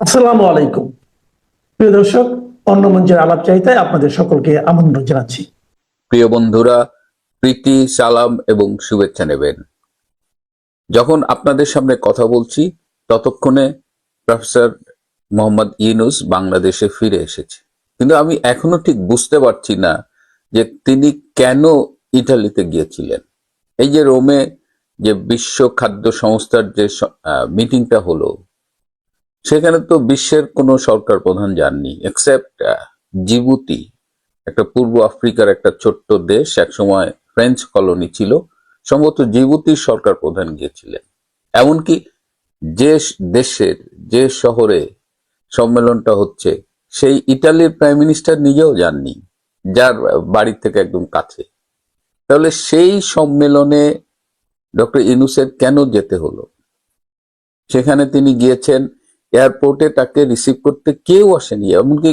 আসসালামু আলাইকুম। প্রিয় দর্শক, অন্য মঞ্চের আলাপ চাইতায় আপনাদের সকলকে আমন্ত্রণ জানাচ্ছি। প্রিয় বন্ধুরা, প্রীতি, সালাম এবং শুভেচ্ছা নেবেন। যখন আপনাদের সামনে কথা বলছি, ততক্ষণে প্রফেসর মোহাম্মদ ইউনুস বাংলাদেশে ফিরে এসেছে। কিন্তু আমি এখনও ঠিক বুঝতে পারছি না যে তিনি কেন ইটালিতে গিয়েছিলেন। এই যে রোমে যে বিশ্ব খাদ্য সংস্থার যে মিটিংটা হলো সেখানে তো বিশ্বের কোনো সরকার প্রধান যাননি এক্সেপ্ট জিবুতি, একটা পূর্ব আফ্রিকার একটা ছোট্ট দেশ, একসময় ফ্রেঞ্চ কলোনি ছিল। সম্ভবত জিবুতির সরকার প্রধান গিয়েছিলেন। এমনকি যে দেশের, যে শহরে সম্মেলনটা হচ্ছে, সেই ইটালির প্রাইম মিনিস্টার নিজেও যাননি, যার বাড়ি থেকে একদম কাছে। তাহলে সেই সম্মেলনে ডক্টর ইনুসের কেন যেতে হলো? সেখানে তিনি গিয়েছেন এয়ারপোর্টে তাকে রিসিভ করতে কেউ আসেনি, এমনকি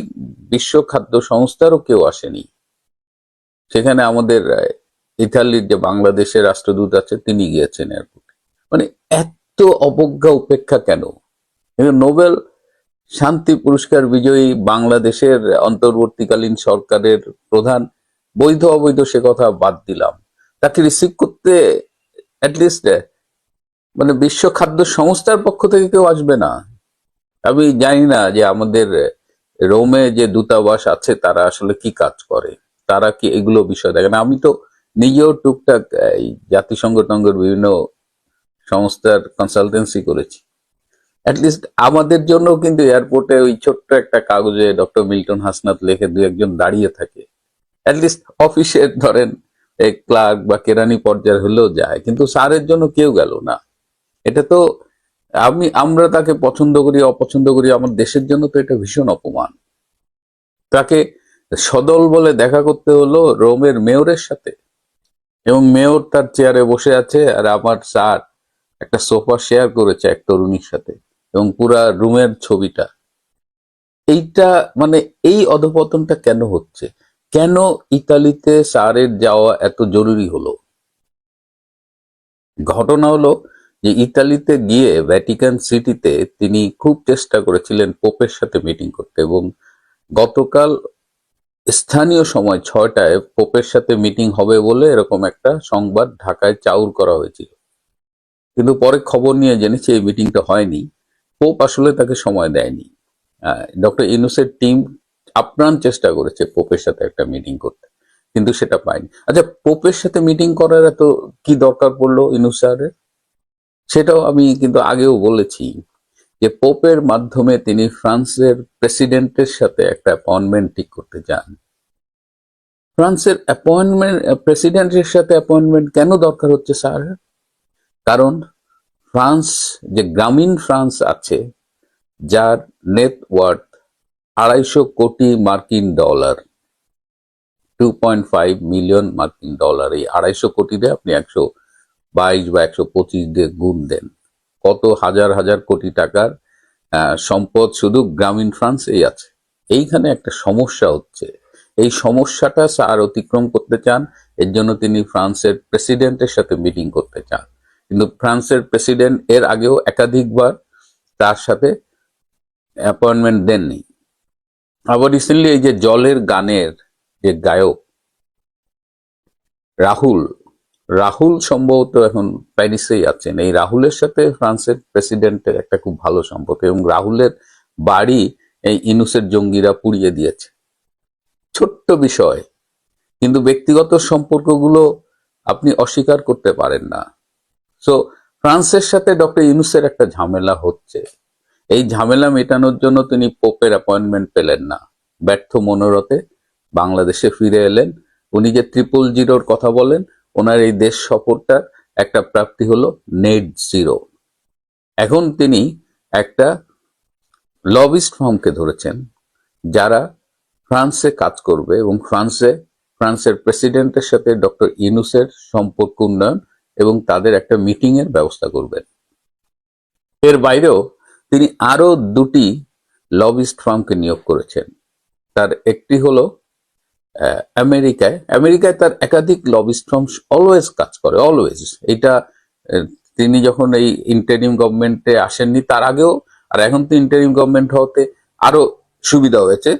বিশ্ব খাদ্য সংস্থারও কেউ আসেনি। সেখানে আমাদের ইতালির যে বাংলাদেশের রাষ্ট্রদূত আছে, তিনি গিয়েছেন এয়ারপোর্টে। মানে এত অবজ্ঞা উপেক্ষা কেন? নোবেল শান্তি পুরস্কার বিজয়ী বাংলাদেশের অন্তর্বর্তীকালীন সরকারের প্রধান বৈধ অবৈধ সে কথা বাদ দিলাম। তাকে রিসিভ করতে অ্যাটলিস্ট মানে বিশ্ব খাদ্য সংস্থার পক্ষ থেকে কেউ আসবে না। আমি জানি না যে আমাদের রোমে যে দূতাবাস আছে, তারা আসলে কি কাজ করে? তারা কি এগুলো বিষয় দেখে না? আমি তো নিজেও টুকটাক এই জাতিসংঘ টঙ্গের বিভিন্ন সংস্থার কনসালটেন্সি করেছি। অ্যাটলিস্ট আমাদের জন্য কিন্তু এয়ারপোর্টে ওই ছোট্ট একটা কাগজে ডক্টর মিল্টন হাসনাত লেখে দু একজন দাঁড়িয়ে থাকে। অ্যাটলিস্ট অফিসের ধরেন ক্লার্ক বা কেরানি পর্যায়ে হলেও যায়, কিন্তু স্যারের জন্য কেউ গেল না। এটা তো আমি, আমরা তাকে পছন্দ করি, অপছন্দ করি, আমার দেশের জন্য তো এটা ভীষণ অপমান। তাকে সদল বলে দেখা করতে হলো রোমের মেয়রের সাথে। এবং মেয়র তার চেয়ারে বসে আছে আর আমার স্যার একটা সোফা শেয়ার করেছে এক তরুণীর সাথে এবং পুরা রুমের ছবিটা। এইটা মানে এই অধপতনটা কেন হচ্ছে? কেন ইতালিতে স্যারের যাওয়া এত জরুরি হলো? ঘটনা হলো যে ইতালিতে গিয়ে ভ্যাটিকান সিটিতে তিনি খুব চেষ্টা করেছিলেন পোপের সাথে মিটিং করতে এবং গতকাল স্থানীয় সময় ছয়টায় পোপের সাথে মিটিং হবে বলে এরকম একটা সংবাদ ঢাকায় চাউর করা হয়েছিল। কিন্তু পরে খবর নিয়ে জেনেছি এই মিটিংটা হয়নি। পোপ আসলে তাকে সময় দেয়নি। ডক্টর ইনুসের টিম আপ্রাণ চেষ্টা করেছে পোপের সাথে একটা মিটিং করতে, কিন্তু সেটা পায়নি। আচ্ছা পোপের সাথে মিটিং করার এত কি দরকার পড়ল ইনুস স্যারের সেটাও আমি কিন্তু আগেও বলেছি যে পোপের মাধ্যমে তিনি ফ্রান্সের প্রেসিডেন্টের সাথে একটা অ্যাপয়েন্টমেন্ট ঠিক করতে চান ফ্রান্সের অ্যাপয়েন্টমেন্ট, প্রেসিডেন্টের সাথে অ্যাপয়েন্টমেন্ট কেন দরকার হচ্ছে স্যার? কারণ ফ্রান্স, যে গ্রামীণ ফ্রান্স আছে, যার নেট ওয়ার্থ আড়াইশো কোটি মার্কিন dollar two point five million মার্কিন ডলার, এই আড়াইশো কোটিতে আপনি একশো বাইশ বা একশো পঁচিশ দিয়ে গুণ দেন। কত? হাজার হাজার কোটি টাকার সম্পদ শুধু গ্রামীণ ফ্রান্স এই আছে। এইখানে একটা সমস্যা হচ্ছে। এই সমস্যাটা স্যার অতিক্রম করতে চান, এর জন্য তিনি ফ্রান্সের প্রেসিডেন্টের সাথে মিটিং করতে চান। কিন্তু ফ্রান্সের প্রেসিডেন্ট এর আগেও একাধিকবার তার সাথে অ্যাপয়েন্টমেন্ট দেননি। আবার রিসেন্টলি এই যে জলের গানের যে গায়ক, রাহুল রাহুল সম্ভবত এখন প্যারিসেই আছেন এই রাহুলের সাথে ফ্রান্সের প্রেসিডেন্টের একটা খুব ভালো সম্পর্ক এবং রাহুলের বাড়ি এই ইনুসের জঙ্গিরা পুড়িয়ে দিয়েছে। ছোট্ট বিষয়, কিন্তু ব্যক্তিগত সম্পর্কগুলো আপনি অস্বীকার করতে পারেন না। সো ফ্রান্সের সাথে ডক্টর ইনুসের একটা ঝামেলা হচ্ছে। এই ঝামেলা মেটানোর জন্য তিনি পোপের অ্যাপয়েন্টমেন্ট পেলেন না। ব্যর্থ মনোরথে বাংলাদেশে ফিরে এলেন। উনি যে ট্রিপল জিরোর কথা বলেন ওনার এই দেশ সফরটার একটা প্রাপ্তি হলো নেট জিরো। এখন তিনি একটা লবিস্ট ফার্মকে ধরেছেন, যারা ফ্রান্সে কাজ করবে এবং ফ্রান্সে, ফ্রান্সের প্রেসিডেন্টের সাথে ডক্টর ইনুসের সম্পর্ক উন্নয়ন এবং তাদের একটা মিটিং এর ব্যবস্থা করবেন। এর বাইরেও তিনি আরও দুটি লবিস্ট ফার্মকে নিয়োগ করেছেন। তার একটি হলো আমেরিকায়। আমেরিকায় তার একাধিক লবিস্ট ফার্ম অলওয়েজ কাজ করে অলওয়েজ এটা তিনি যখন এই ইন্টারিম গভর্নমেন্টে আসেননি, তার আগেও, আর এখন তো ইন্টারিম গভর্নমেন্ট হওয়াতে আরও সুবিধা হয়েছে।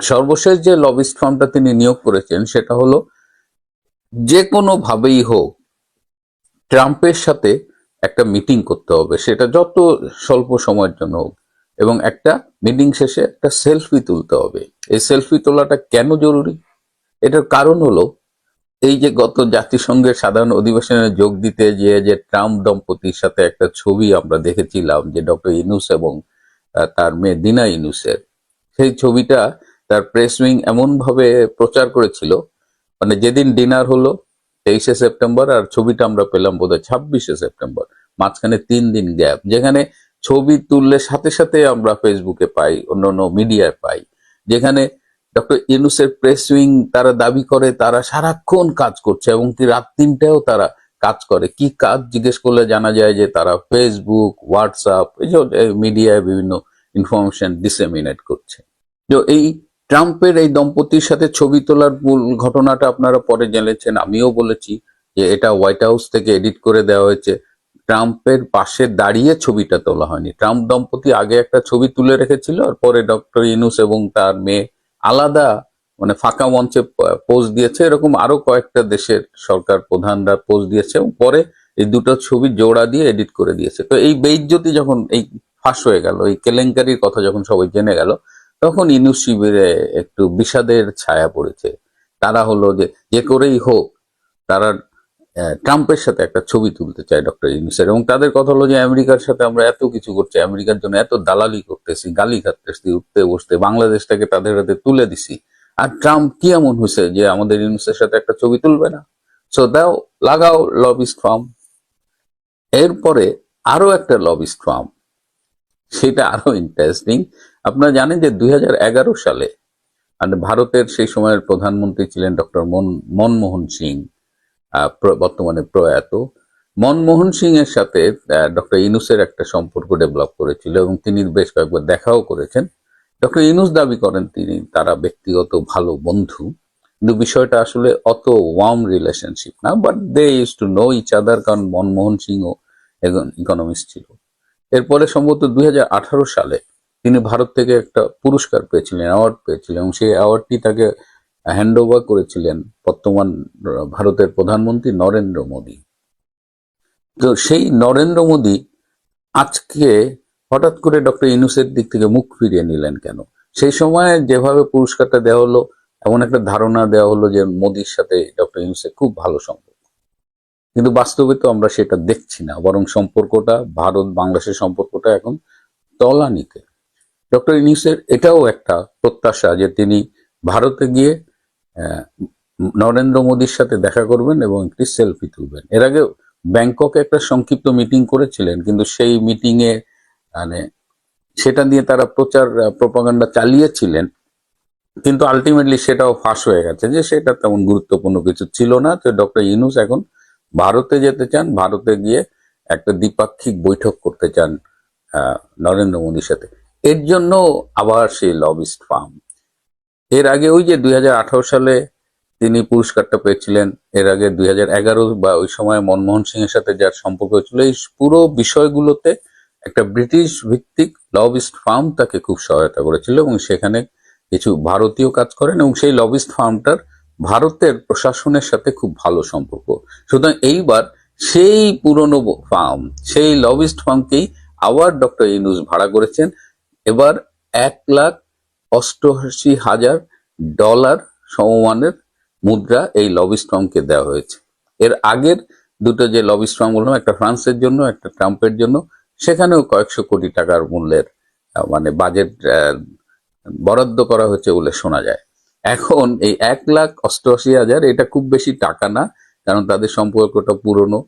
সর্বশেষ যে লবিস্ট ফার্মটা তিনি নিয়োগ করেছেন, সেটা হলো, যে কোনো ভাবেই হোক, ট্রাম্পের সাথে একটা মিটিং করতে হবে। সেটা যত স্বল্প সময়ের জন্য হোক, এবং একটা মিটিং শেষে একটা সেলফি তুলতে হবে। এই সেলফি তোলাটা কেন জরুরি? এটার কারণ হলো, এই যে গত জাতিসংঘের সাধারণ অধিবেশনে যোগ দিতে যে যে ট্রাম্প দম্পতির সাথে একটা ছবি আমরা দেখেছিলাম যে ডক্টর ইনুস এবং তার মেয়ে দিনা ইনুসের সেই ছবিটা তার প্রেস উইং এমন ভাবে প্রচার করেছিল মানে যেদিন ডিনার হলো তেইশে সেপ্টেম্বর, আর ছবিটা আমরা পেলাম বোধহয় ছাব্বিশে সেপ্টেম্বর, মাঝখানে তিন দিন গ্যাপ যেখানে ছবি তুললে সাথে সাথে আমরা ফেসবুকে পাই, অন্যান্য মিডিয়ায় পাই। যেখানে ডক্টর ইনুসের প্রেস উইং তারা দাবি করে, তারা সারাক্ষণ কাজ করছে এবং কি রাত তিনটাও তারা কাজ করে। কি কাজ? জিজ্ঞেস করলে জানা যায় যে তারা ফেসবুক হোয়াটসঅ্যাপ এই যে মিডিয়ায় বিভিন্ন ইনফরমেশন ডিসেমিনেট করছে। তো এই ট্রাম্পের এই দম্পতির সাথে ছবি তোলার মূল ঘটনাটা আপনারা পরে জেনেছেন, আমিও বলেছি যে এটা হোয়াইট হাউস থেকে এডিট করে দেওয়া হয়েছে। ট্রাম্পের পাশে দাঁড়িয়ে ছবিটা তোলা হয়নি। ট্রাম্প দম্পতি আগে একটা ছবি তুলে রেখেছিল, আর পরে ডক্টর ইনুস এবং তার মেয়ে আলাদা মানে ফাঁকা মঞ্চে পোজ দিয়েছে। এরকম আরও কয়েকটা দেশের সরকার প্রধানরা পোজ দিয়েছে এবং পরে এই দুটো ছবি জোড়া দিয়ে এডিট করে দিয়েছে। তো এই বেইজ্জতি যখন, এই ফাঁস হয়ে গেল, এই কেলেঙ্কারির কথা যখন সবাই জেনে গেল, তখন ইনুস শিবিরে একটু বিষাদের ছায়া পড়েছে। তারা হলো যে যে করেই হোক, তারা ট্রাম্পের সাথে একটা ছবি তুলতে চায় ডক্টর ইউনিসের। এবং তাদের কথা হলো যে, আমেরিকার সাথে আমরা এত কিছু করছি, আমেরিকার জন্য এত দালালি করতেছি, গালি খাটতেছি উঠতে বসতে, বাংলাদেশটাকে তাদের হাতে তুলে দিছি। আর ট্রাম্প কি এমন হয়েছে যে, আমাদের ইউনিসের সাথে একটা ছবি তুলবে না? সো দাও, লাগাও লবিস্ট ফার্ম এরপরে আরও একটা লবিস্ট ফার্ম সেটা আরও ইন্টারেস্টিং আপনারা জানেন যে, দুই হাজার এগারো সালে মানে ভারতের সেই সময়ের প্রধানমন্ত্রী ছিলেন ডক্টর মনমোহন সিং। বর্তমানে প্রয়াত। মনমোহন সিং এর সাথে ডক্টর ইনুসের একটা সম্পর্ক ডেভেলপ করেছিল এবং তিনি বেশ কয়েকবার দেখাও করেছেন। ডক্টর ইনুস দাবি করেন তিনি তারা ব্যক্তিগত ভালো বন্ধু। কিন্তু বিষয়টা আসলে অত ওয়ার্ম রিলেশনশিপ না but they use to know each other কারণ মনমোহন সিংও একজন ইকোনমিস্ট ছিল। এরপরে সম্ভবত দুই হাজার আঠারো সালে তিনি ভারত থেকে একটা পুরস্কার পেয়েছিলেন অ্যাওয়ার্ড পেয়েছিলেন এবং সেই অ্যাওয়ার্ডটি তাকে হ্যান্ড ওভার করেছিলেন বর্তমান ভারতের প্রধানমন্ত্রী নরেন্দ্র মোদী। তো সেই নরেন্দ্র মোদী আজকে হঠাৎ করে ডক্টর ইনুসের দিক থেকে মুখ ফিরিয়ে নিলেন কেন? সেই সময় যেভাবে পুরস্কারটা দেওয়া হলো, এমন একটা ধারণা দেওয়া হলো যে মোদির সাথে ডক্টর ইনুসের খুব ভালো সম্পর্ক। কিন্তু বাস্তবে তো আমরা সেটা দেখছি না, বরং সম্পর্কটা ভারত বাংলাদেশের সম্পর্কটা এখন তলানিতে। ডক্টর ইনুসের এটাও একটা প্রত্যাশা যে তিনি ভারতে গিয়ে নরেন্দ্র মোদীর সাথে দেখা করবেন এবং একটি সেলফি তুলবেন। এর আগে ব্যাংককে একটা সংক্ষিপ্ত মিটিং করেছিলেন, কিন্তু সেই মিটিং এ মানে সেটা নিয়ে তারা প্রচার প্রপাগান্ডা চালিয়েছিলেন, কিন্তু আলটিমেটলি সেটাও ফাঁস হয়ে গেছে যে সেটা তেমন গুরুত্বপূর্ণ কিছু ছিল না। তো ডক্টর ইনুস এখন ভারতে যেতে চান, ভারতে গিয়ে একটা দ্বিপাক্ষিক বৈঠক করতে চান নরেন্দ্র মোদীর সাথে। এর জন্য আবার সেই লবিস্ট ফার্ম এর আগে ওই যে দুই হাজার আঠারো সালে তিনি পুরস্কারটা পেয়েছিলেন, এর আগে দু হাজার এগারো বা ওই সময় মনমোহন সিং এর সাথে যার সম্পর্ক হয়েছিল এই পুরো বিষয়গুলোতে একটা ব্রিটিশ ভিত্তিক লবিস্ট ফার্ম তাকে খুব সহায়তা করেছিল এবং সেখানে কিছু ভারতীয় কাজ করেন এবং সেই লবিস্ট ফার্মটার ভারতের প্রশাসনের সাথে খুব ভালো সম্পর্ক। সুতরাং এইবার সেই পুরনো ফার্ম, সেই লবিস্ট ফার্মকেই আবার ডক্টর ইনুস ভাড়া করেছেন। এবার এক লাখ অষ্টআশি হাজার ডলার সমমানের মুদ্রা এই লবিস্ট ফার্মকে দেওয়া হয়েছে। এর আগের দুটো যে লবিস্ট ফার্মগুলো একটা ফ্রান্সের জন্য, একটা ট্রাম্পের জন্য, সেখানেও কয়েকশো কোটি টাকার মূল্যের মানে বাজেট বরাদ্দ করা হয়েছে বলে শোনা যায়। এখন এই এক লাখ অষ্টআশি হাজার, এটা খুব বেশি টাকা না, কারণ তাদের সম্পর্কটা পুরনো।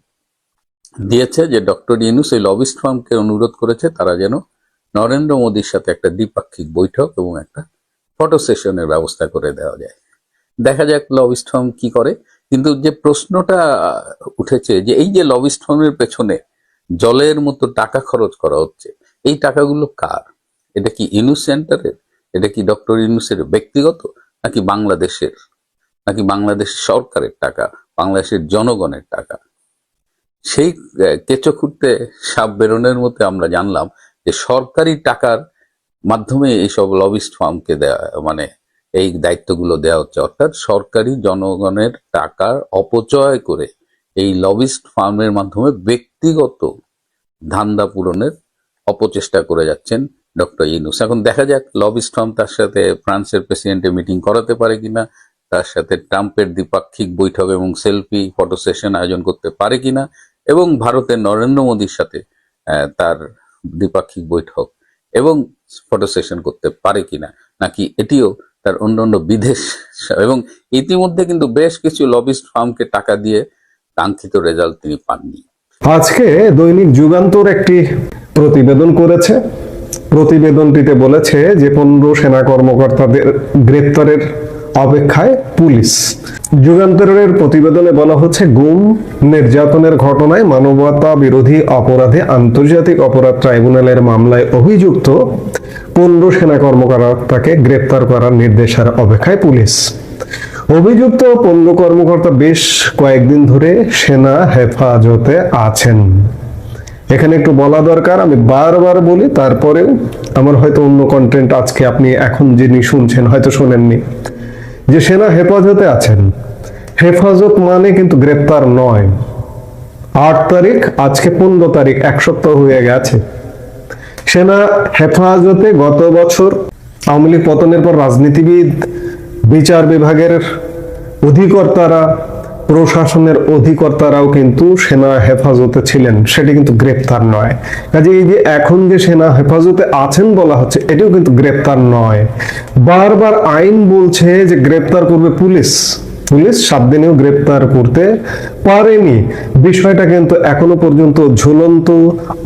দিয়েছে যে ডক্টর ইউনুস এই লবিস্ট ফার্মকে অনুরোধ করেছে, তারা যেন নরেন্দ্র মোদীর সাথে একটা দ্বিপাক্ষিক বৈঠক এবং একটা ফটো সেশনের ব্যবস্থা করে দেওয়া যায়। দেখা যাক লবিস্ট ফার্ম কি করে। কিন্তু যে প্রশ্নটা উঠেছে যে এই যে লবিস্ট ফার্মের পেছনে জলের মতো টাকা খরচ করা হচ্ছে, এই টাকাগুলো কার? এটা কি ইনুস সেন্টারের? এটা কি ডক্টর ইনুসের ব্যক্তিগত নাকি বাংলাদেশের? নাকি বাংলাদেশ সরকারের টাকা, বাংলাদেশের জনগণের টাকা? সেই কেঁচো খুঁড়তে সাপ বেরোনের মধ্যে আমরা জানলাম যে সরকারি টাকার মাধ্যমে এইসব লবিস্ট ফার্মকে দেওয়া মানে এই দায়িত্বগুলো দেওয়া হচ্ছে। অর্থাৎ সরকারি জনগণের টাকার অপচয় করে এই লবিস্ট ফার্মের মাধ্যমে ব্যক্তিগত ধান্দা পূরণের অপচেষ্টা করে যাচ্ছেন ডক্টর ইউনুস। এখন দেখা যাক লবিস্ট ফার্ম তার সাথে ফ্রান্সের প্রেসিডেন্টের মিটিং করাতে পারে কিনা, তার সাথে ট্রাম্পের দ্বিপাক্ষিক বৈঠক এবং সেলফি ফটো সেশন আয়োজন করতে পারে কিনা, এবং ভারতের নরেন্দ্র মোদীর সাথে তার দ্বিপাক্ষিক বৈঠক এবং ফটো সেশন করতে পারে কিনা, নাকি এটিও তার অন্য অন্য বিদেশ এবং ইতিমধ্যে কিন্তু বেশ কিছু লবিস্ট ফার্মকে টাকা দিয়ে কাঙ্ক্ষিত রেজাল্ট তিনি পাননি। আজকে দৈনিক যুগান্তর একটি প্রতিবেদন করেছে। প্রতিবেদনটিতে বলেছে যে পনেরো সেনা কর্মকর্তাদের গ্রেপ্তারের অপেক্ষায় পুলিশ। যুগান্তরের প্রতিবেদনে বলা হচ্ছে, গুম, নির্যাতনের ঘটনায় মানবতা বিরোধী অপরাধে আন্তর্জাতিক অপরাধ ট্রাইব্যুনালের মামলায় অভিযুক্ত পনেরো সেনা কর্মকর্তাকে গ্রেপ্তার করার নির্দেশের অপেক্ষায় পুলিশ। অভিযুক্ত পণ্য কর্মকর্তা বেশ কয়েকদিন ধরে সেনা হেফাজতে আছেন। এখানে একটু বলা দরকার, আমি বারবার বলি, তারপরেও আমার হয়তো অন্য কন্টেন্ট আজকে আপনি এখন যিনি শুনছেন হয়তো শোনেননি। যে সেনা হেফাজতে আছেন। হেফাজত মানে কিন্তু গ্রেপ্তার নয়। আট তারিখ, আজকে পনেরো তারিখ, এক সপ্তাহ হয়ে গেছে। সেনা হেফাজতে গত বছর আওয়ামী লীগ পতনের পর রাজনীতিবিদ, বিচার বিভাগের অধিকর্তারা প্রশাসনের অধিকর্তারাও কিন্তু সেনা হেফাজতে ছিলেন, সেটি কিন্তু গ্রেপ্তার নয়। কাজে এই যে এখন যে সেনা হেফাজতে আছেন বলা হচ্ছে, এটিও কিন্তু গ্রেপ্তার নয়। বারবার আইন বলছে যে গ্রেপ্তার করবে পুলিশ। পুলিশ সাত দিনেও গ্রেপ্তার করতে পারেনি। বিষয়টা কিন্তু এখনও পর্যন্ত ঝুলন্ত,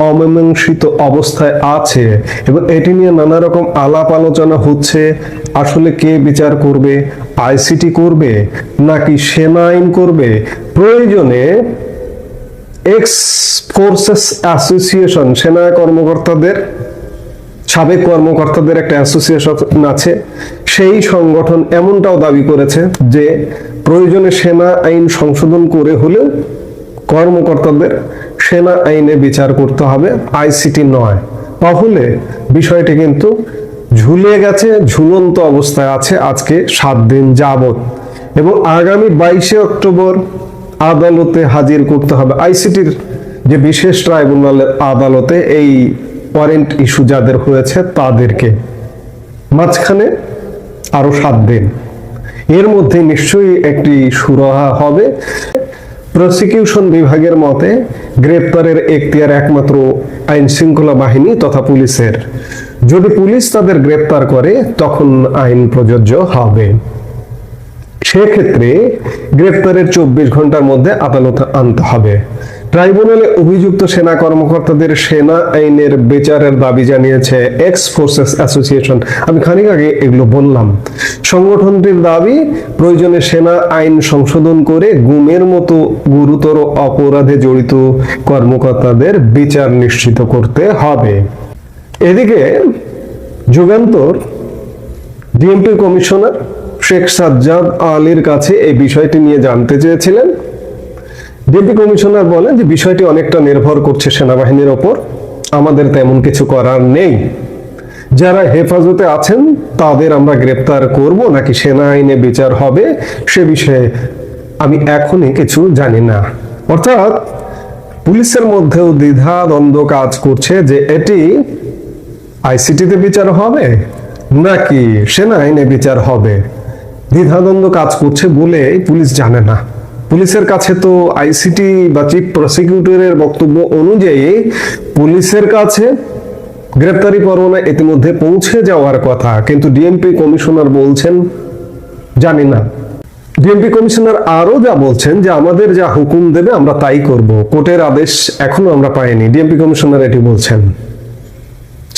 অমীমাংসিত অবস্থায় আছে এবং এটি নিয়ে নানা রকম আলাপ আলোচনা হচ্ছে, আসলে কে বিচার করবে আইসিটি করবে নাকি সেনা আইন করবে? প্রয়োজনে এক্স ফোর্সেস অ্যাসোসিয়েশন, সেনা কর্মকর্তাদের, সাবেক কর্মকর্তাদের একটা অ্যাসোসিয়েশন আছে। সেই সংগঠন এমনটাও দাবি করেছে যে প্রয়োজনে সেনা আইন সংশোধন করে হলেও কর্মকর্তাদের সেনা আইনে বিচার করতে হবে, আইসিটি নয়। তাহলে বিষয়টি কিন্তু ঝুলে গেছে, ঝুলন্ত অবস্থায় আছে আজকে সাত দিন যাবত এবং আগামী বাইশে অক্টোবর আদালতে হাজির করতে হবে। আইসিটির যে বিশেষ ট্রাইব্যুনালের আদালতে এই ওয়ারেন্ট ইস্যু যাদের হয়েছে তাদেরকে। মাঝখানে আরও সাত দিন। এর মধ্যে নিশ্চয়ই একটি সুরাহা হবে। প্রসিকিউশন বিভাগের মতে গ্রেপ্তারের একমাত্র আইন শৃঙ্খলা বাহিনী তথা পুলিশের। যদি পুলিশ তাদের গ্রেপ্তার করে, তখন আইন প্রযোজ্য হবে। সেক্ষেত্রে গ্রেপ্তারের চব্বিশ ঘণ্টার মধ্যে আদালতে আনতে হবে। ট্রাইব্যুনালে অভিযুক্ত সেনা কর্মকর্তাদের সেনা আইনের বিচারের দাবি জানিয়েছে এক্স ফোর্সেস অ্যাসোসিয়েশন আমি খানিক আগে এগুলো বললাম। সংগঠনটির দাবি, প্রয়োজনে সেনা আইন সংশোধন করে গুমের মতো গুরুতর অপরাধে জড়িত কর্মকর্তাদের বিচার নিশ্চিত করতে হবে। এদিকে যুগান্তর ডিএমপি কমিশনার শেখ সাজ্জাদ আলীর কাছে এই বিষয়টি নিয়ে জানতে চেয়েছিলেন। ডিএমপি কমিশনার বলেন যে বিষয়টি অনেকটা নির্ভর করছে সেনাবাহিনীর ওপর। আমাদের তেমন কিছু করার নেই। যারা হেফাজতে আছেন, তাদের আমরা গ্রেপ্তার করব, নাকি সেনা আইনে বিচার হবে, সে বিষয়ে আমি এখনই কিছু জানি না। অর্থাৎ পুলিশের মধ্যেও দ্বিধা দ্বন্দ্ব কাজ করছে যে এটি আইসিটিতে বিচার হবে? নাকি সেনা আইনে বিচার হবে? দ্বিধাদ্বন্দ্ব কাজ করছে বলে পুলিশ জানে না। পুলিশের কাছে তো আইসিটি বা চিফ প্রসিকিউটরের বক্তব্য অনুযায়ী পুলিশের কাছে গ্রেপ্তারি পরোয়ানা ইতিমধ্যে পৌঁছে যাওয়ার কথা, কিন্তু ডিএমপি কমিশনার বলছেন, জানি না। ডিএমপি কমিশনার আরও যা বলছেন যে আমাদের যা হুকুম দেবে আমরা তাই করব। কোর্টের আদেশ এখনও আমরা পাইনি। ডিএমপি কমিশনার এটি বলছেন।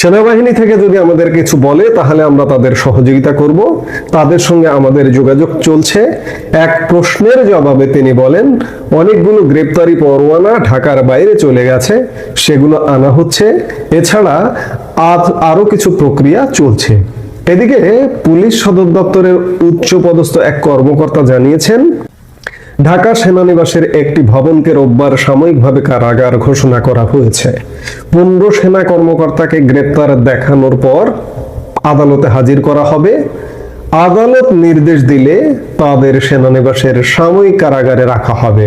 সেনাবাহিনী থেকে যদি আমাদের কিছু বলে, তাহলে আমরা তাদের সহযোগিতা করব। তাদের সঙ্গে আমাদের যোগাযোগ চলছে। এক প্রশ্নের জবাবে তিনি বলেন, অনেকগুলো গ্রেপ্তারি পরোয়ানা ঢাকার বাইরে চলে গেছে, সেগুলো আনা হচ্ছে। এছাড়া আজ- আরও কিছু প্রক্রিয়া চলছে। এদিকে পুলিশ সদর দপ্তরের উচ্চ পদস্থ এক কর্মকর্তা জানিয়েছেন ঢাকা সেনানিবাসের একটি ভবনকে রোববার সাময়িকভাবে কারাগার ঘোষণা করা হয়েছে। পনেরো সেনা কর্মকর্তাকে গ্রেপ্তার দেখানোর পর আদালতে হাজির করা হবে। আদালত নির্দেশ দিলে তাদের সেনানিবাসের সাময়িক কারাগারে রাখা হবে।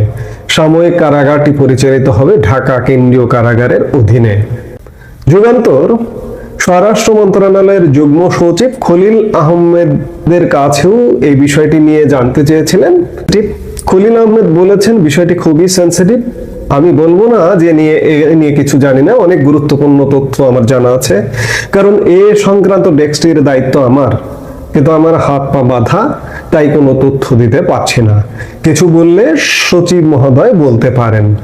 সাময়িক কারাগারটি পরিচালিত হবে ঢাকা কেন্দ্রীয় কারাগারের অধীনে। যুগান্তর, স্বরাষ্ট্র মন্ত্রণালয়ের যুগ্ম সচিব খলিল আহমেদের কাছেও এই বিষয়টি নিয়ে জানতে চেয়েছিলেন। খলিল আহমেদ বলেছেন, বিষয়টি খুবই সেন্সিটিভ আমি বলব না যে নিয়ে, এ নিয়ে কিছু জানি না, অনেক গুরুত্বপূর্ণ তথ্য আমার জানা আছে। কারণ এ সংক্রান্ত ডেস্কটির দায়িত্ব আমার। কিন্তু আমার হাত পা বাঁধা, তাই কোনো তথ্য দিতে পারছি না। কিছু বললে সচিব মহোদয় বলতে পারেন।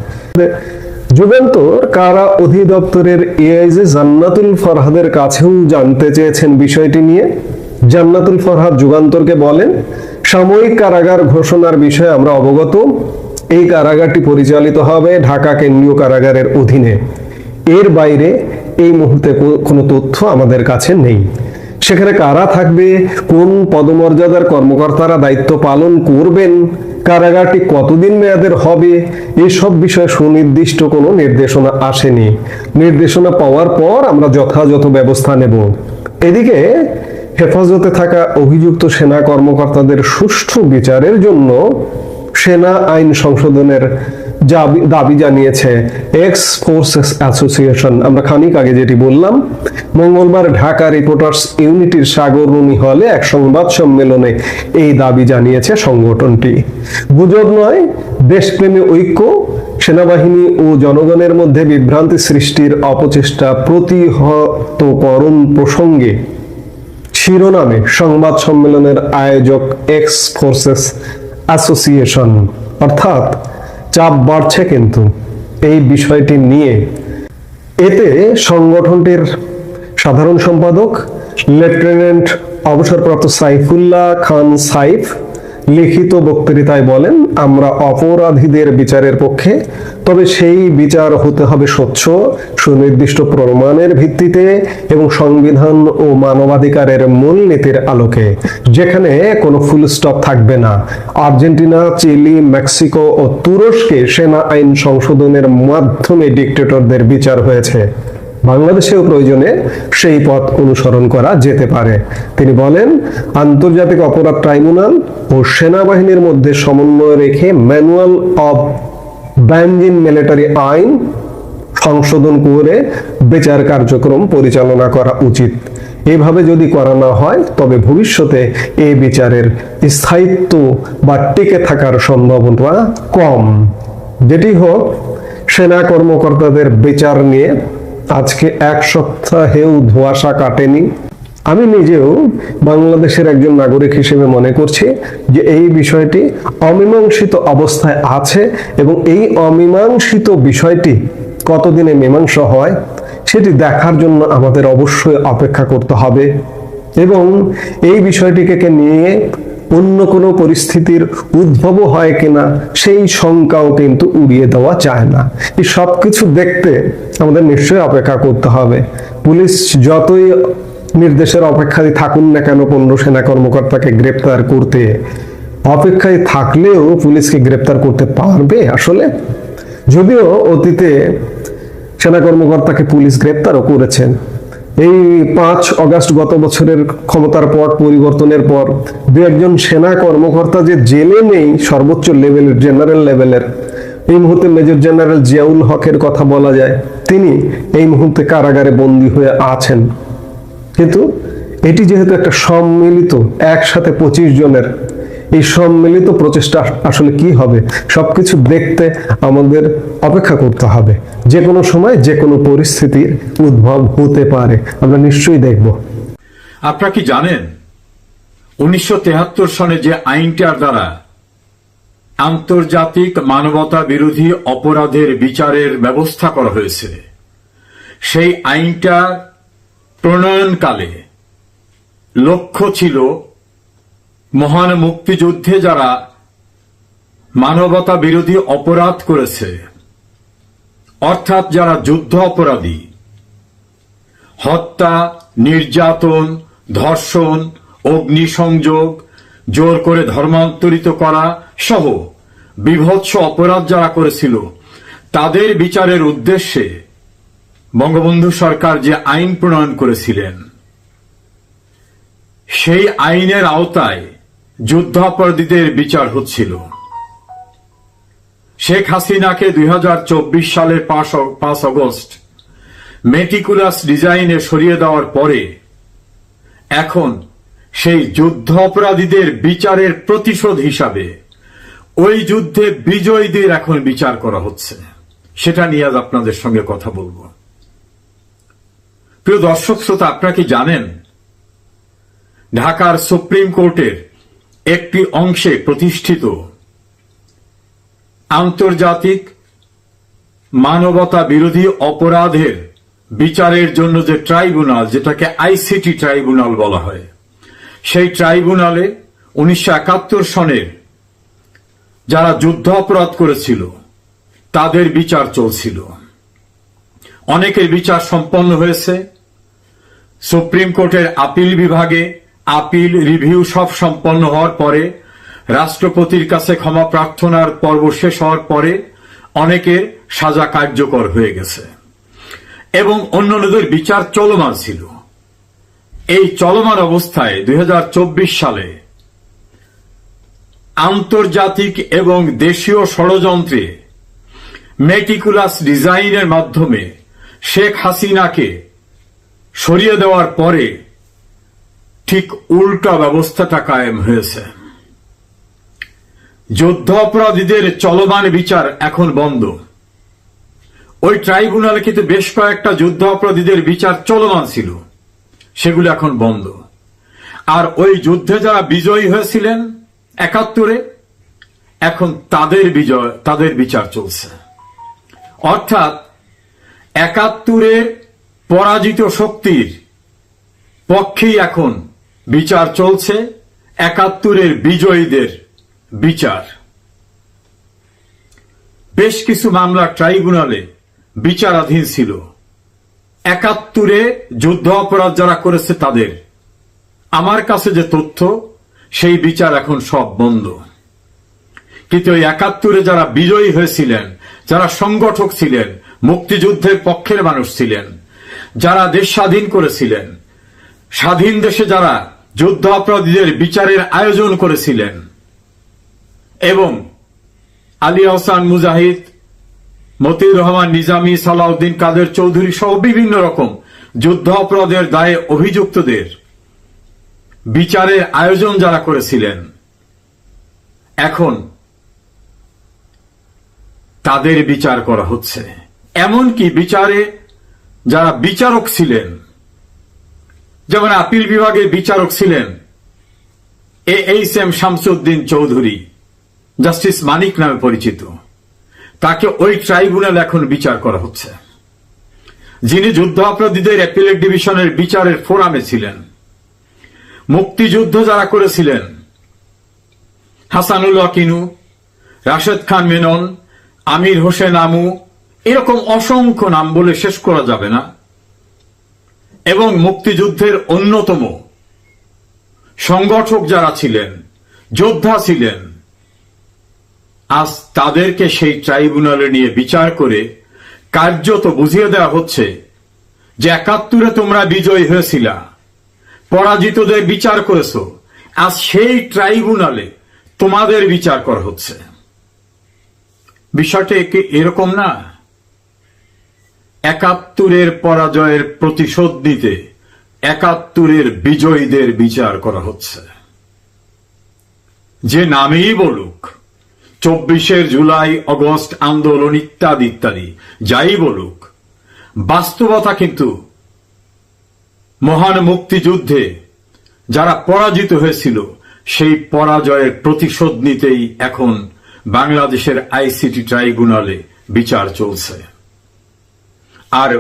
যুগান্তর কারা অধিদপ্তরের এআইজি জান্নাতুল ফরহাদের কাছেও জানতে চেয়েছেন বিষয়টি নিয়ে? জান্নাতুল ফরহাদ যুগান্তরকে বলেন সাময়িক কারাগার ঘোষণার বিষয়ে আমরা অবগত। এই কারাগারটি পরিচালিত হবে ঢাকা কেন্দ্রীয় কারাগারের অধীনে। এর বাইরে এই মুহূর্তে কোনো তথ্য আমাদের কাছে নেই। সেখানে কারা থাকবে, কোন পদমর্যাদার কর্মকর্তারা দায়িত্ব পালন করবেন, কারাগারটি কতদিন মেয়াদের হবে, এসব বিষয়ে সুনির্দিষ্ট কোনো নির্দেশনা আসেনি। নির্দেশনা পাওয়ার পর আমরা যথাযথ ব্যবস্থা নেব। এদিকে হেফাজতে থাকা অভিযুক্ত সেনা কর্মকর্তাদের সুষ্ঠু বিচারের জন্য সেনা আইন সংশোধনের দাবি জানিয়েছে এক্স ফোর্সেস অ্যাসোসিয়েশন। আমরা খানিক আগে যেটি বললাম, মঙ্গলবার ঢাকা রিপোর্টার্স ইউনিটির সাগররুনি হলে এক সংবাদ সম্মেলনে এই দাবি জানিয়েছে সংগঠনটি। গুজব নয়, দেশপ্রেমী ঐক্য, সেনাবাহিনী ও জনগণের মধ্যে বিভ্রান্তি সৃষ্টির অপচেষ্টা প্রতিহতকরণ প্রসঙ্গে শিরোনামে সংবাদ সম্মেলনের আয়োজক এক্স ফোর্সেস অ্যাসোসিয়েশন অর্থাৎ চাপ বাড়ছে কিন্তু এই বিষয়টি নিয়ে। এতে সংগঠনটির সাধারণ সম্পাদক, লেফটেন্যান্ট অবসরপ্রাপ্ত সাইফুল্লাহ খান সাইফ লিখিত বক্তৃতায় বলেন, আমরা অপরাধীদের বিচারের পক্ষে, তবে সেই বিচার হতে হবে স্বচ্ছ, সুনির্দিষ্ট প্রমাণের ভিত্তিতে এবং সংবিধান ও মানবাধিকারের মূলনীতির আলোকে, যেখানে কোনো ফুল স্টপ থাকবে না। আর্জেন্টিনা, চিলি, মেক্সিকো ও তুরস্কে সেনা আইন সংশোধনের মাধ্যমে ডিক্টেটরদের বিচার হয়েছে। বাংলাদেশেও প্রয়োজনে সেই পথ অনুসরণ করা যেতে পারে। তিনি বলেন, আন্তর্জাতিক অপরাধ ট্রাইব্যুনাল ও সেনাবাহিনীর মধ্যে সমন্বয় রেখে ম্যানুয়াল অব ব্যাঞ্জিন মিলিটারি আইন সংশোধন করে বিচার কার্যক্রম পরিচালনা করা উচিত। এভাবে যদি করা না হয়, তবে ভবিষ্যতে এই বিচারের স্থায়িত্ব বা টিকে থাকার সম্ভাবনা কম। যেটি হোক, সেনা কর্মকর্তাদের বিচার নিয়ে আজকে এক সপ্তাহেও ধোঁয়াশা কাটেনি। আমি নিজেও বাংলাদেশের একজন নাগরিক হিসেবে মনে করছি যে এই বিষয়টি অমীমাংসিত অবস্থায় আছে এবং এই অমীমাংসিত বিষয়টি কতদিনে মীমাংসা হয় সেটি দেখার জন্য আমাদের অবশ্যই অপেক্ষা করতে হবে এবং এই বিষয়টিকে নিয়ে অন্য কোনো পরিস্থিতির উদ্ভব হয় কিনা, সেই শঙ্কাও কিন্তু উড়িয়ে দেওয়া যায় না। এই সব কিছু দেখতে আমাদের নিশ্চয়ই অপেক্ষা করতে হবে। পুলিশ যতই নির্দেশের অপেক্ষায় থাকুন না কেন পনেরো সেনা কর্মকর্তাকে গ্রেপ্তার করতে অপেক্ষায় থাকলেও পুলিশকে গ্রেপ্তার করতে পারবে আসলে? যদিও অতীতে সেনা কর্মকর্তাকে পুলিশ গ্রেপ্তারও করেছেন। এই পাঁচ অগাস্ট গত বছরের ক্ষমতার পর, পরিবর্তনের পর, দু একজন সেনা কর্মকর্তা যে জেলে নেই, সর্বোচ্চ লেভেলের জেনারেল লেভেলের এই মুহূর্তে মেজর জেনারেল জিয়াউল হকের কথা বলা যায়, তিনি এই মুহূর্তে কারাগারে বন্দী হয়ে আছেন। কিন্তু এটি যেহেতু একটা সম্মিলিত, একসাথে পঁচিশ জনের এই সম্মিলিত প্রচেষ্টা আসলে কি হবে? সবকিছু দেখতে আমাদের অপেক্ষা করতে হবে। যে কোনো সময় যে কোনো পরিস্থিতির উদ্ভব হতে পারে। আমরা নিশ্চয়ই দেখব। আপনারা কি জানেন? উনিশশো সনে যে আইনটার দ্বারা আন্তর্জাতিক মানবতা বিরোধী অপরাধের বিচারের ব্যবস্থা করা হয়েছে, সেই আইনটা প্রণয়নকালে লক্ষ্য ছিল মহান মুক্তিযুদ্ধে যারা মানবতা বিরোধী অপরাধ করেছে, অর্থাৎ যারা যুদ্ধ অপরাধী, হত্যা, নির্যাতন, ধর্ষণ, অগ্নিসংযোগ, জোর করে ধর্মান্তরিত করা সহ বিভৎস অপরাধ যারা করেছিল, তাদের বিচারের উদ্দেশ্যে বঙ্গবন্ধু সরকার যে আইন প্রণয়ন করেছিলেন, সেই আইনের আওতায় যুদ্ধাপরাধীদের বিচার হচ্ছিল। শেখ হাসিনাকে দুই হাজার চব্বিশ সালের পাঁচ অগস্ট মেটিকুলাস ডিজাইনে সরিয়ে দেওয়ার পরে এখন সেই যুদ্ধ অপরাধীদের বিচারের প্রতিশোধ হিসাবে ওই যুদ্ধে বিজয়ীদের এখন বিচার করা হচ্ছে। সেটা নিয়ে আজ আপনাদের সঙ্গে কথা বলব। প্রিয় দর্শক, শ্রোতা, আপনারা কি জানেন? ঢাকার সুপ্রিম কোর্টের একটি অংশে প্রতিষ্ঠিত। আন্তর্জাতিক মানবতা বিরোধী অপরাধের বিচারের জন্য যে ট্রাইব্যুনাল, যেটাকে আইসিটি ট্রাইব্যুনাল বলা হয়, সেই ট্রাইব্যুনালে উনিশশো একাত্তর সনের যারা যুদ্ধ অপরাধ করেছিল, তাদের বিচার চলছিল। অনেকের বিচার সম্পন্ন হয়েছে। সুপ্রিম কোর্টের আপিল বিভাগে আপিল রিভিউ সব সম্পন্ন হওয়ার পরে, রাষ্ট্রপতির কাছে ক্ষমা প্রার্থনার পর্ব শেষ হওয়ার পরে অনেকের সাজা কার্যকর হয়ে গেছে। এবং অন্যান্যদের বিচার চলমান ছিল। এই চলমান অবস্থায় দু হাজার চব্বিশ সালে আন্তর্জাতিক এবং দেশীয় ষড়যন্ত্রে মেটিকুলাস ডিজাইনের মাধ্যমে শেখ হাসিনাকে সরিয়ে দেওয়ার পরে ঠিক উল্টা ব্যবস্থাটা কায়েম হয়েছে। যুদ্ধ অপরাধীদের চলমান বিচার এখন বন্ধ। ওই ট্রাইব্যুনালে কিন্তু বেশ কয়েকটা যুদ্ধ অপরাধীদের বিচার চলমান ছিল। সেগুলো এখন বন্ধ। আর ওই যুদ্ধে যারা বিজয়ী হয়েছিলেন একাত্তরে, এখন তাদের বিজয়, তাদের বিচার চলছে। অর্থাৎ একাত্তরের পরাজিত শক্তির পক্ষেই এখন বিচার চলছে একাত্তরের বিজয়ীদের বিচার। বেশ কিছু মামলা ট্রাইব্যুনালে বিচারাধীন ছিল। একাত্তরে যুদ্ধ অপরাধ যারা করেছে তাদের। আমার কাছে যে তথ্য, সেই বিচার এখন সব বন্ধ। কিন্তু ওই একাত্তরে যারা বিজয়ী হয়েছিলেন, যারা সংগঠক ছিলেন, মুক্তিযুদ্ধের পক্ষের মানুষ ছিলেন, যারা দেশ স্বাধীন করেছিলেন, স্বাধীন দেশে যারা যুদ্ধ অপরাধীদের বিচারের আয়োজন করেছিলেন। এবং আলী আহসান মুজাহিদ, মতিউর রহমান নিজামী, সালাউদ্দিন কাদের চৌধুরী সহ বিভিন্ন রকম যুদ্ধ অপরাধের দায়ে অভিযুক্তদের বিচারের আয়োজন যারা করেছিলেন, এখন তাদের বিচার করা হচ্ছে। এমনকি বিচারে যারা বিচারক ছিলেন যেমন আপিল বিভাগের বিচারক ছিলেন A H M Shamsuddin Chowdhury, justice Manik নামে পরিচিত। তাকে ওই ট্রাইব্যুনাল এখন বিচার করা হচ্ছে। যিনি যুদ্ধ অপরাধীদের অ্যাপিলেট ডিভিশনের বিচারের ফোরামে ছিলেন। মুক্তিযুদ্ধ যারা করেছিলেন, হাসানুল ওয়াকিনু রাশেদ খান মেনন, আমির হোসেন আমু, এরকম অসংখ্য নাম বলে শেষ করা যাবে না। এবং মুক্তিযুদ্ধের অন্যতম। সংগঠক যারা ছিলেন, যোদ্ধা ছিলেন, আজ তাদেরকে সেই ট্রাইব্যুনালে নিয়ে বিচার করে কার্যত বুঝিয়ে দেওয়া হচ্ছে যে একাত্তরে তোমরা বিজয়ী হয়েছিলা, পরাজিতদের বিচার করেছ, আজ সেই ট্রাইব্যুনালে তোমাদের বিচার করা হচ্ছে। বিষয়টা এরকম না। একাত্তরের পরাজয়ের প্রতিশোধ নিতে একাত্তরের বিজয়ীদের বিচার করা হচ্ছে। যে নামেই বলুক, চব্বিশের জুলাই, অগস্ট, আন্দোলন ইত্যাদি ইত্যাদি, যাই বলুক, বাস্তবতা কিন্তু মহান মুক্তিযুদ্ধে যারা পরাজিত হয়েছিল, সেই পরাজয়ের প্রতিশোধ নিতেই এখন বাংলাদেশের আইসিটি ট্রাইব্যুনালে বিচার চলছে। আর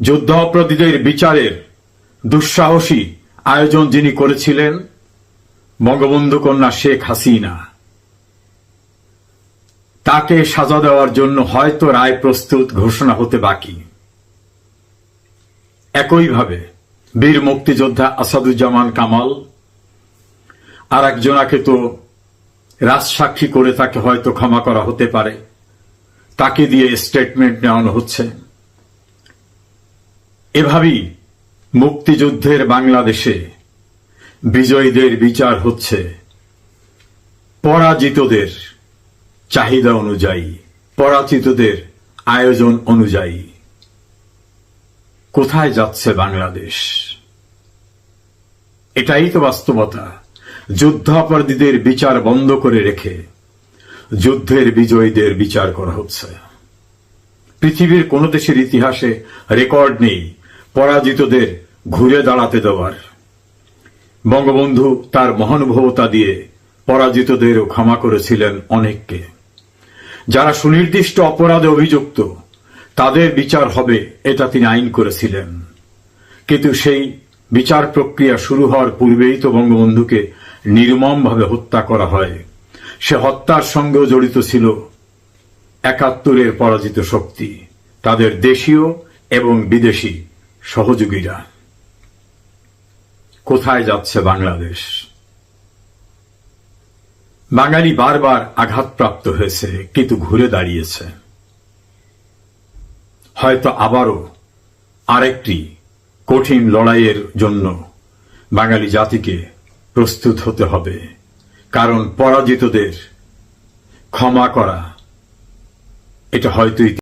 যুদ্ধ অপরাধীদের বিচারের দুঃসাহসী আয়োজন যিনি করেছিলেন, বঙ্গবন্ধু কন্যা শেখ হাসিনা। তাকে সাজা দেওয়ার জন্য হয়তো রায় প্রস্তুত ঘোষণা হতে বাকি। একইভাবে বীর মুক্তিযোদ্ধা আসাদুজ্জামান কামাল আর একজনাকে তো রাজসাক্ষী করে তাকে হয়তো ক্ষমা করা হতে পারে, তাকে দিয়ে স্টেটমেন্ট নেওয়ানো হচ্ছে। এভাবেই মুক্তিযুদ্ধের বাংলাদেশে বিজয়ীদের বিচার হচ্ছে। পরাজিতদের চাহিদা অনুযায়ী, পরাজিতদের আয়োজন অনুযায়ী। কোথায় যাচ্ছে বাংলাদেশ? এটাই তো বাস্তবতা। যুদ্ধাপরাধীদের বিচার বন্ধ করে রেখে যুদ্ধের বিজয়ীদের বিচার করা হচ্ছে। পৃথিবীর কোন দেশের ইতিহাসে রেকর্ড নেই পরাজিতদের ঘুরে দাঁড়াতে দেওয়ার। বঙ্গবন্ধু তার মহানুভবতা দিয়ে পরাজিতদেরও ক্ষমা করেছিলেন অনেককে। যারা সুনির্দিষ্ট অপরাধে অভিযুক্ত, তাদের বিচার হবে এটা তিনি আইন করেছিলেন। কিন্তু সেই বিচার প্রক্রিয়া শুরু হওয়ার পূর্বেই তো বঙ্গবন্ধুকে নির্মমভাবে হত্যা করা হয়। সে হত্যার সঙ্গেও জড়িত ছিল একাত্তরের পরাজিত শক্তি, তাদের দেশীয় এবং বিদেশি সহযোগীরা। কোথায় যাচ্ছে বাংলাদেশ? বাঙালি বারবার আঘাতপ্রাপ্ত হয়েছে, কিন্তু ঘুরে দাঁড়িয়েছে। হয়তো আবারও আরেকটি কঠিন লড়াইয়ের জন্য বাঙালি জাতিকে প্রস্তুত হতে হবে, কারণ পরাজিতদের ক্ষমা করা, এটা হয়তো